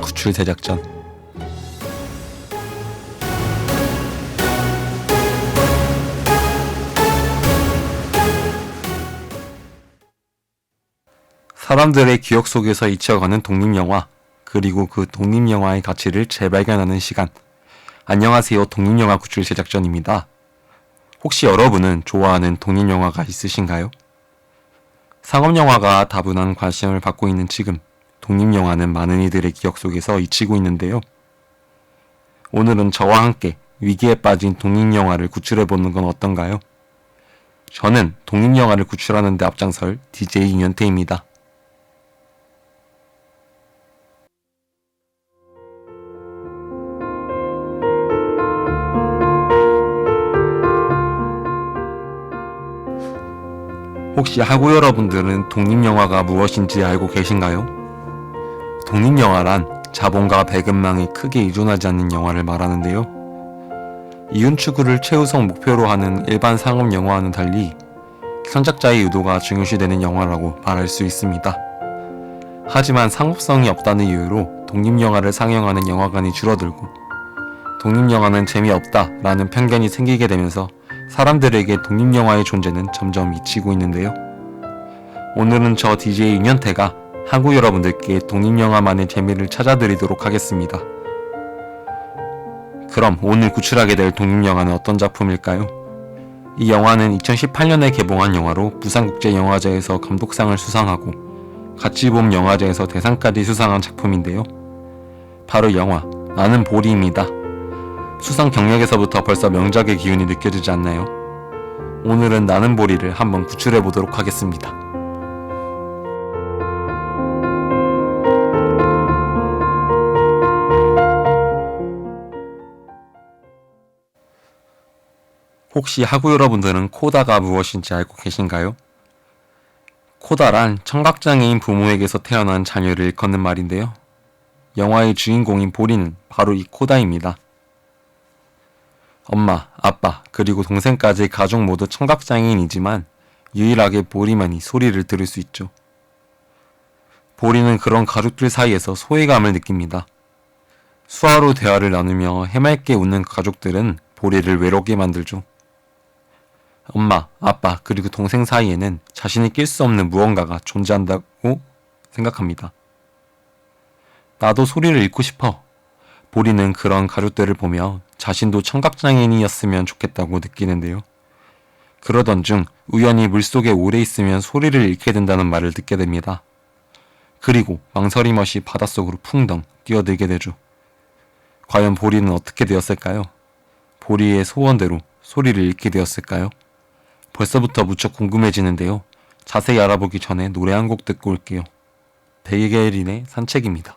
구출 제작전 사람들의 기억 속에서 잊혀가는 독립영화 그리고 그 독립영화의 가치를 재발견하는 시간 안녕하세요 독립영화 구출 제작전입니다. 혹시 여러분은 좋아하는 독립영화가 있으신가요? 상업영화가 다분한 관심을 받고 있는 지금 독립영화는 많은 이들의 기억 속에서 잊히고 있는데요. 오늘은 저와 함께 위기에 빠진 독립영화를 구출해보는 건 어떤가요? 저는 독립영화를 구출하는 데 앞장설 DJ 윤현태입니다. 혹시 하고 여러분들은 독립영화가 무엇인지 알고 계신가요? 독립영화란 자본과 배급망에 크게 의존하지 않는 영화를 말하는데요. 이윤 추구를 최우선 목표로 하는 일반 상업 영화와는 달리 선작자의 의도가 중요시되는 영화라고 말할 수 있습니다. 하지만 상업성이 없다는 이유로 독립영화를 상영하는 영화관이 줄어들고 독립영화는 재미없다 라는 편견이 생기게 되면서 사람들에게 독립영화의 존재는 점점 잊히고 있는데요. 오늘은 저 DJ 윤현태가 한국 여러분들께 독립영화만의 재미를 찾아드리도록 하겠습니다. 그럼 오늘 구출하게 될 독립영화는 어떤 작품일까요? 이 영화는 2018년에 개봉한 영화로 부산국제영화제에서 감독상을 수상하고 같이봄 영화제에서 대상까지 수상한 작품인데요. 바로 영화 나는 보리입니다. 수상 경력에서부터 벌써 명작의 기운이 느껴지지 않나요? 오늘은 나는 보리를 한번 구출해 보도록 하겠습니다. 혹시 하구 여러분들은 코다가 무엇인지 알고 계신가요? 코다란 청각장애인 부모에게서 태어난 자녀를 일컫는 말인데요. 영화의 주인공인 보리는 바로 이 코다입니다. 엄마, 아빠, 그리고 동생까지 가족 모두 청각장애인이지만 유일하게 보리만이 소리를 들을 수 있죠. 보리는 그런 가족들 사이에서 소외감을 느낍니다. 수화로 대화를 나누며 해맑게 웃는 가족들은 보리를 외롭게 만들죠. 엄마, 아빠, 그리고 동생 사이에는 자신이 낄 수 없는 무언가가 존재한다고 생각합니다. 나도 소리를 잃고 싶어. 보리는 그런 가족들을 보며 자신도 청각장애인이었으면 좋겠다고 느끼는데요. 그러던 중 우연히 물속에 오래 있으면 소리를 잃게 된다는 말을 듣게 됩니다. 그리고 망설임 없이 바닷속으로 풍덩 뛰어들게 되죠. 과연 보리는 어떻게 되었을까요? 보리의 소원대로 소리를 잃게 되었을까요? 벌써부터 무척 궁금해지는데요. 자세히 알아보기 전에 노래 한 곡 듣고 올게요. 베이게린의 산책입니다.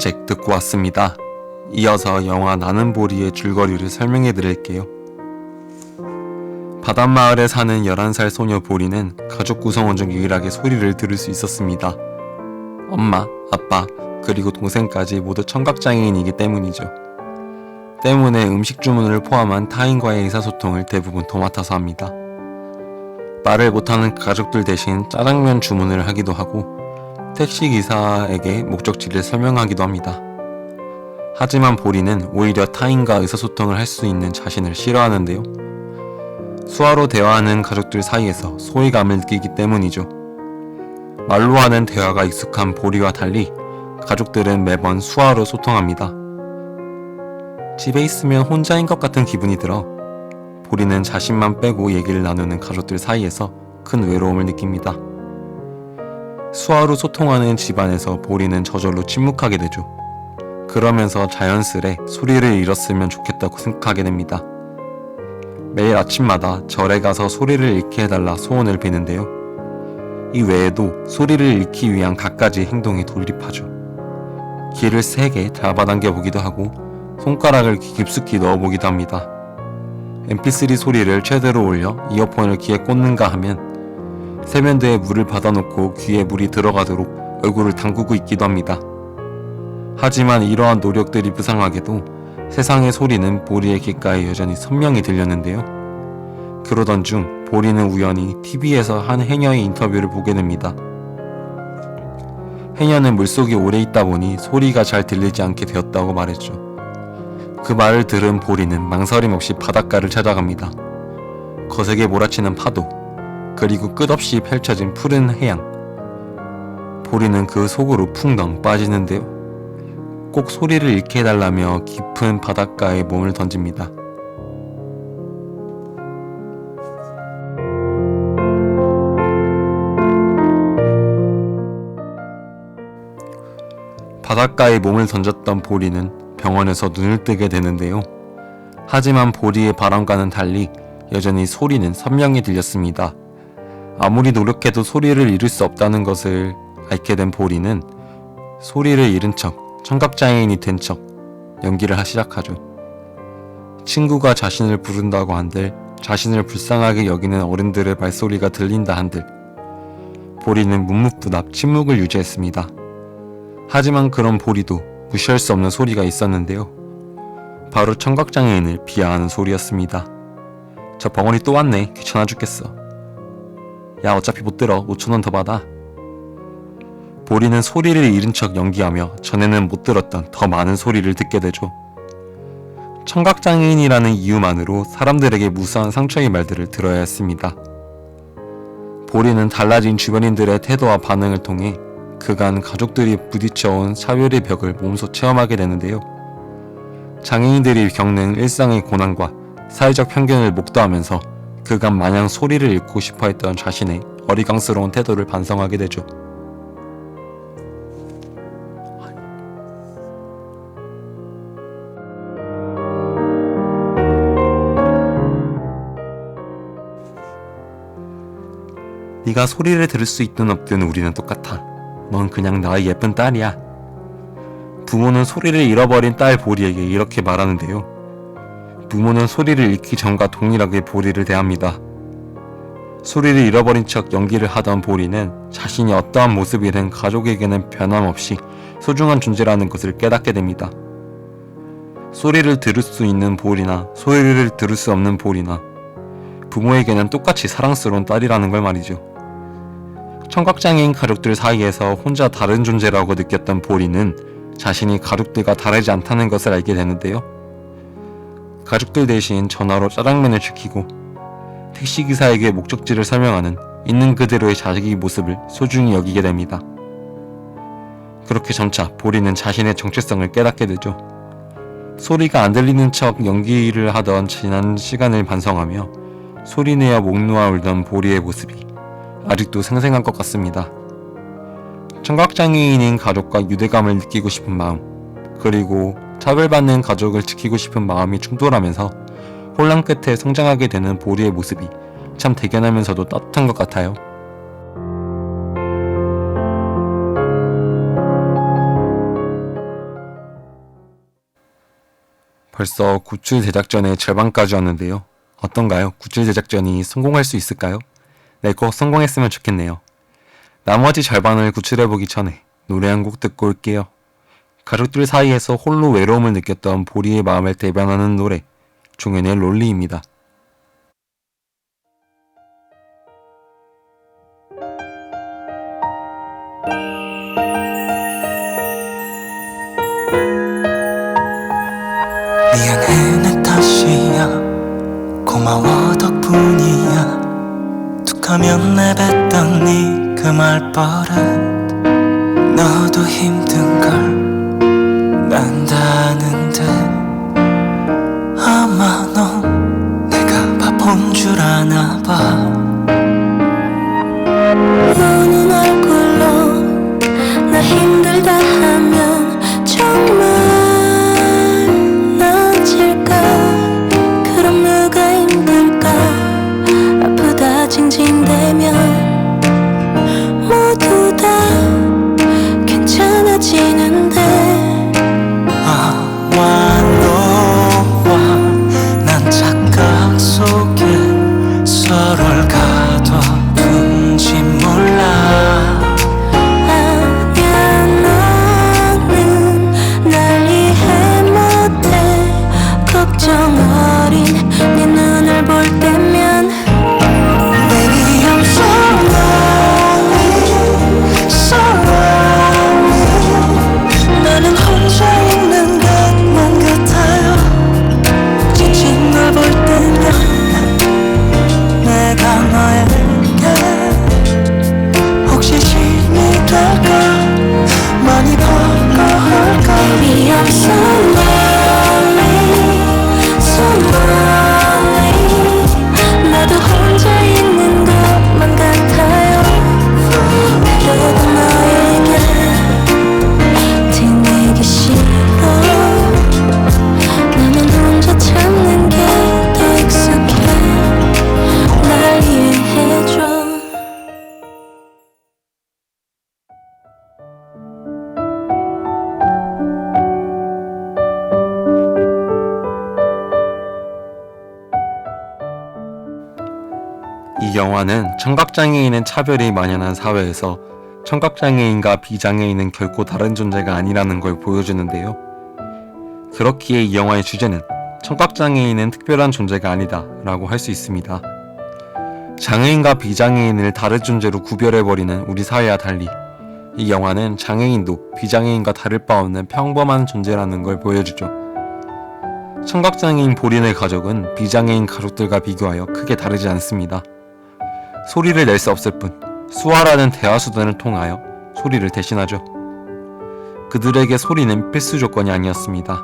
산책 듣고 왔습니다. 이어서 영화 나는 보리의 줄거리를 설명해 드릴게요. 바닷마을에 사는 11살 소녀 보리는 가족 구성원 중 유일하게 소리를 들을 수 있었습니다. 엄마, 아빠, 그리고 동생까지 모두 청각장애인이기 때문이죠. 때문에 음식 주문을 포함한 타인과의 의사소통을 대부분 도맡아서 합니다. 말을 못하는 가족들 대신 짜장면 주문을 하기도 하고 택시 기사에게 목적지를 설명하기도 합니다. 하지만 보리는 오히려 타인과 의사소통을 할 수 있는 자신을 싫어하는데요. 수화로 대화하는 가족들 사이에서 소외감을 느끼기 때문이죠. 말로 하는 대화가 익숙한 보리와 달리 가족들은 매번 수화로 소통합니다. 집에 있으면 혼자인 것 같은 기분이 들어 보리는 자신만 빼고 얘기를 나누는 가족들 사이에서 큰 외로움을 느낍니다. 수화로 소통하는 집안에서 보리는 저절로 침묵하게 되죠. 그러면서 자연스레 소리를 잃었으면 좋겠다고 생각하게 됩니다. 매일 아침마다 절에 가서 소리를 잃게 해달라 소원을 비는데요. 이 외에도 소리를 잃기 위한 갖가지 행동에 돌입하죠. 귀를 세게 잡아당겨 보기도 하고 손가락을 귀 깊숙이 넣어 보기도 합니다. mp3 소리를 최대로 올려 이어폰을 귀에 꽂는가 하면 세면대에 물을 받아놓고 귀에 물이 들어가도록 얼굴을 담그고 있기도 합니다. 하지만 이러한 노력들이 무상하게도 세상의 소리는 보리의 귓가에 여전히 선명히 들렸는데요. 그러던 중 보리는 우연히 TV에서 한 해녀의 인터뷰를 보게 됩니다. 해녀는 물속에 오래 있다 보니 소리가 잘 들리지 않게 되었다고 말했죠. 그 말을 들은 보리는 망설임 없이 바닷가를 찾아갑니다. 거세게 몰아치는 파도, 그리고 끝없이 펼쳐진 푸른 해양. 보리는 그 속으로 풍덩 빠지는데요. 꼭 소리를 잃게 해달라며 깊은 바닷가에 몸을 던집니다. 바닷가에 몸을 던졌던 보리는 병원에서 눈을 뜨게 되는데요. 하지만 보리의 바람과는 달리 여전히 소리는 선명히 들렸습니다. 아무리 노력해도 소리를 잃을 수 없다는 것을 알게 된 보리는 소리를 잃은 척, 청각장애인이 된 척 연기를 시작하죠. 친구가 자신을 부른다고 한들 자신을 불쌍하게 여기는 어른들의 발소리가 들린다 한들 보리는 묵묵부답 침묵을 유지했습니다. 하지만 그런 보리도 무시할 수 없는 소리가 있었는데요. 바로 청각장애인을 비하하는 소리였습니다. 저 벙어리 또 왔네. 귀찮아 죽겠어. 야 어차피 못 들어. 5천원 더 받아. 보리는 소리를 잃은 척 연기하며 전에는 못 들었던 더 많은 소리를 듣게 되죠. 청각장애인이라는 이유만으로 사람들에게 무수한 상처의 말들을 들어야 했습니다. 보리는 달라진 주변인들의 태도와 반응을 통해 그간 가족들이 부딪혀온 차별의 벽을 몸소 체험하게 되는데요. 장애인들이 겪는 일상의 고난과 사회적 편견을 목도하면서 그간 마냥 소리를 잃고 싶어 했던 자신의 어리광스러운 태도를 반성하게 되죠. 네가 소리를 들을 수 있든 없든 우리는 똑같아. 넌 그냥 나의 예쁜 딸이야. 부모는 소리를 잃어버린 딸 보리에게 이렇게 말하는데요. 부모는 소리를 잃기 전과 동일하게 보리를 대합니다. 소리를 잃어버린 척 연기를 하던 보리는 자신이 어떠한 모습이든 가족에게는 변함없이 소중한 존재라는 것을 깨닫게 됩니다. 소리를 들을 수 있는 보리나 소리를 들을 수 없는 보리나 부모에게는 똑같이 사랑스러운 딸이라는 걸 말이죠. 청각장애인 가족들 사이에서 혼자 다른 존재라고 느꼈던 보리는 자신이 가족들과 다르지 않다는 것을 알게 되는데요. 가족들 대신 전화로 짜장면을 시키고 택시기사에게 목적지를 설명하는 있는 그대로의 자식의 모습을 소중히 여기게 됩니다. 그렇게 점차 보리는 자신의 정체성을 깨닫게 되죠. 소리가 안 들리는 척 연기를 하던 지난 시간을 반성하며 소리내어 목 놓아 울던 보리의 모습이 아직도 생생한 것 같습니다. 청각장애인인 가족과 유대감을 느끼고 싶은 마음, 그리고 차별받는 가족을 지키고 싶은 마음이 충돌하면서 혼란 끝에 성장하게 되는 보리의 모습이 참 대견하면서도 따뜻한 것 같아요. 벌써 굿즈 제작전의 절반까지 왔는데요. 어떤가요? 굿즈 제작전이 성공할 수 있을까요? 네, 내꼭 성공했으면 좋겠네요. 나머지 절반을 구출해보기 전에 노래 한 곡 듣고 올게요. 가족들 사이에서 홀로 외로움을 느꼈던 보리의 마음을 대변하는 노래, 종현의 롤리입니다. 툭하면 내뱉던 네그 말버릇. 너도 힘든 걸 난다는데 아마 넌 내가 바본 줄 아나 봐. 우는 얼굴로 나 힘들다 하면 정말 이 영화는 청각장애인은 차별이 만연한 사회에서 청각장애인과 비장애인은 결코 다른 존재가 아니라는 걸 보여주는데요. 그렇기에 이 영화의 주제는 청각장애인은 특별한 존재가 아니다 라고 할 수 있습니다. 장애인과 비장애인을 다른 존재로 구별해버리는 우리 사회와 달리 이 영화는 장애인도 비장애인과 다를 바 없는 평범한 존재라는 걸 보여주죠. 청각장애인 보린의 가족은 비장애인 가족들과 비교하여 크게 다르지 않습니다. 소리를 낼 수 없을 뿐 수화라는 대화 수단을 통하여 소리를 대신하죠. 그들에게 소리는 필수 조건이 아니었습니다.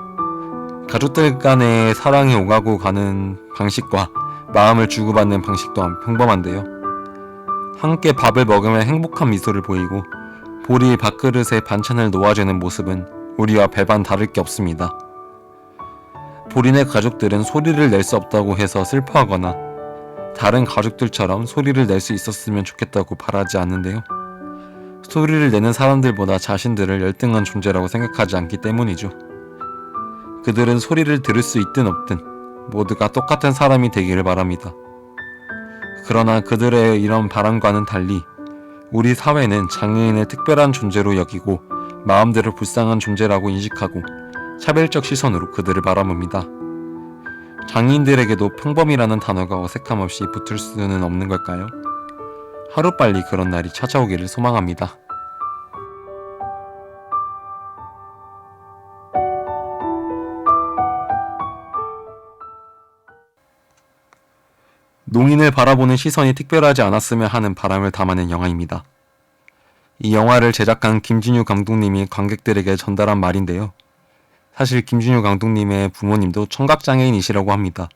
가족들 간의 사랑이 오가고 가는 방식과 마음을 주고받는 방식 또한 평범한데요. 함께 밥을 먹으며 행복한 미소를 보이고 보리 밥그릇에 반찬을 놓아주는 모습은 우리와 배반 다를 게 없습니다. 보린의 가족들은 소리를 낼 수 없다고 해서 슬퍼하거나 다른 가족들처럼 소리를 낼 수 있었으면 좋겠다고 바라지 않는데요. 소리를 내는 사람들보다 자신들을 열등한 존재라고 생각하지 않기 때문이죠. 그들은 소리를 들을 수 있든 없든 모두가 똑같은 사람이 되기를 바랍니다. 그러나 그들의 이런 바람과는 달리 우리 사회는 장애인을 특별한 존재로 여기고 마음대로 불쌍한 존재라고 인식하고 차별적 시선으로 그들을 바라봅니다. 장애인들에게도 평범이라는 단어가 어색함 없이 붙을 수는 없는 걸까요? 하루빨리 그런 날이 찾아오기를 소망합니다. 농인을 바라보는 시선이 특별하지 않았으면 하는 바람을 담아낸 영화입니다. 이 영화를 제작한 김진유 감독님이 관객들에게 전달한 말인데요. 사실 김준효 감독님의 부모님도 청각장애인이시라고 합니다.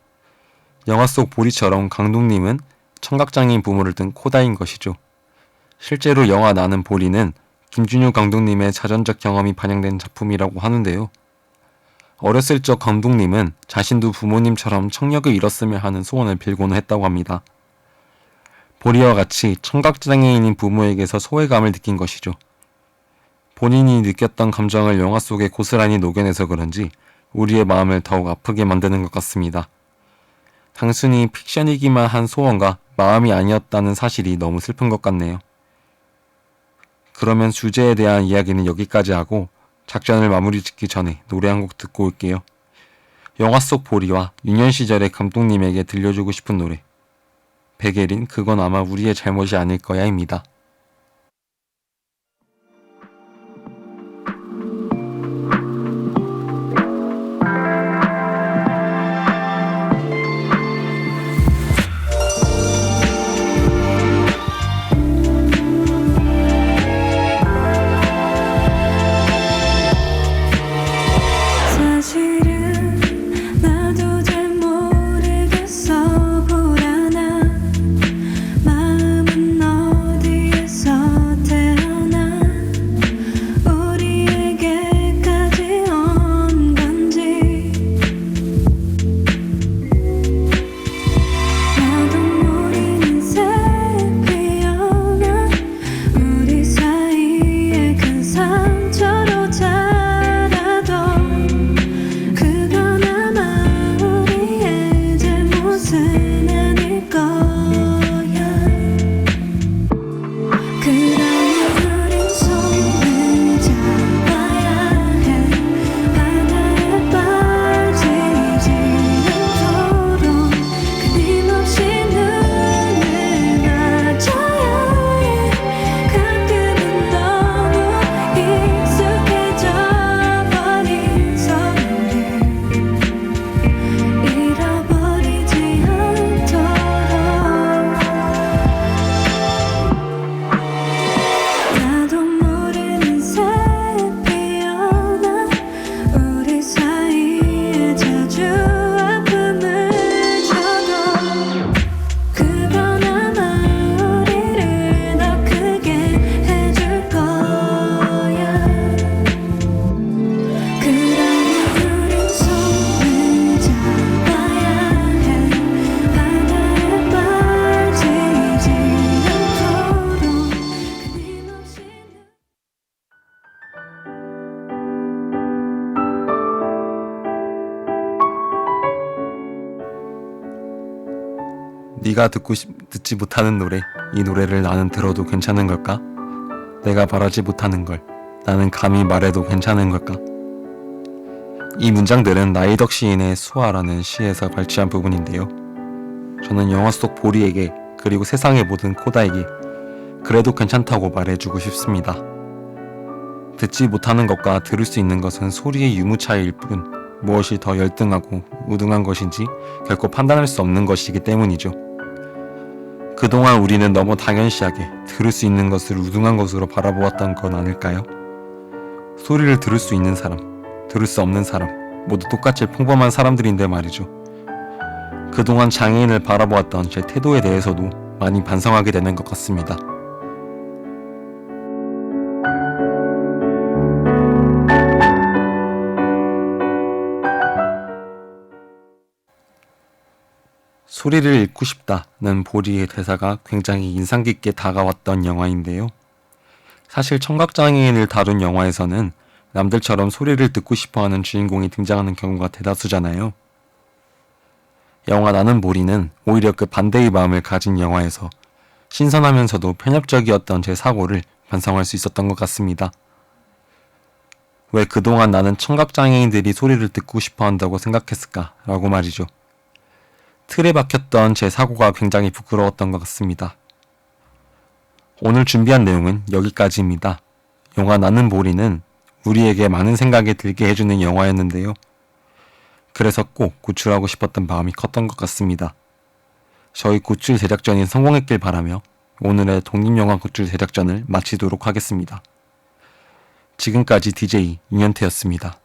영화 속 보리처럼 감독님은 청각장애인 부모를 둔 코다인 것이죠. 실제로 영화 나는 보리는 김준효 감독님의 자전적 경험이 반영된 작품이라고 하는데요. 어렸을 적 감독님은 자신도 부모님처럼 청력을 잃었으면 하는 소원을 빌고는 했다고 합니다. 보리와 같이 청각장애인인 부모에게서 소외감을 느낀 것이죠. 본인이 느꼈던 감정을 영화 속에 고스란히 녹여내서 그런지 우리의 마음을 더욱 아프게 만드는 것 같습니다. 단순히 픽션이기만 한 소원과 마음이 아니었다는 사실이 너무 슬픈 것 같네요. 그러면 주제에 대한 이야기는 여기까지 하고 작전을 마무리 짓기 전에 노래 한 곡 듣고 올게요. 영화 속 보리와 유년 시절의 감독님에게 들려주고 싶은 노래. 백예린 그건 아마 우리의 잘못이 아닐 거야입니다. 네가 듣고 싶, 듣지 못하는 노래, 이 노래를 나는 들어도 괜찮은 걸까? 내가 바라지 못하는 걸 나는 감히 말해도 괜찮은 걸까? 이 문장들은 나이덕 시인의 수아라는 시에서 발췌한 부분인데요. 저는 영화 속 보리에게 그리고 세상의 모든 코다에게 그래도 괜찮다고 말해주고 싶습니다. 듣지 못하는 것과 들을 수 있는 것은 소리의 유무 차이일 뿐 무엇이 더 열등하고 우등한 것인지 결코 판단할 수 없는 것이기 때문이죠. 그동안 우리는 너무 당연시하게 들을 수 있는 것을 우등한 것으로 바라보았던 건 아닐까요? 소리를 들을 수 있는 사람, 들을 수 없는 사람, 모두 똑같이 평범한 사람들인데 말이죠. 그동안 장애인을 바라보았던 제 태도에 대해서도 많이 반성하게 되는 것 같습니다. 소리를 잃고 싶다는 보리의 대사가 굉장히 인상 깊게 다가왔던 영화인데요. 사실 청각장애인을 다룬 영화에서는 남들처럼 소리를 듣고 싶어 하는 주인공이 등장하는 경우가 대다수잖아요. 영화 나는 보리는 오히려 그 반대의 마음을 가진 영화에서 신선하면서도 편협적이었던 제 사고를 반성할 수 있었던 것 같습니다. 왜 그동안 나는 청각장애인들이 소리를 듣고 싶어 한다고 생각했을까라고 말이죠. 틀에 박혔던 제 사고가 굉장히 부끄러웠던 것 같습니다. 오늘 준비한 내용은 여기까지입니다. 영화 나는 보리는 우리에게 많은 생각이 들게 해주는 영화였는데요. 그래서 꼭 구출하고 싶었던 마음이 컸던 것 같습니다. 저희 구출 제작전이 성공했길 바라며 오늘의 독립영화 구출 제작전을 마치도록 하겠습니다. 지금까지 DJ 윤현태였습니다.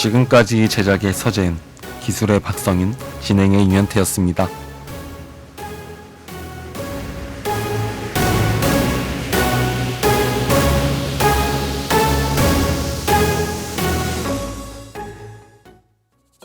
지금까지 제작의 서재은, 기술의 박성인, 진행의 윤현태였습니다.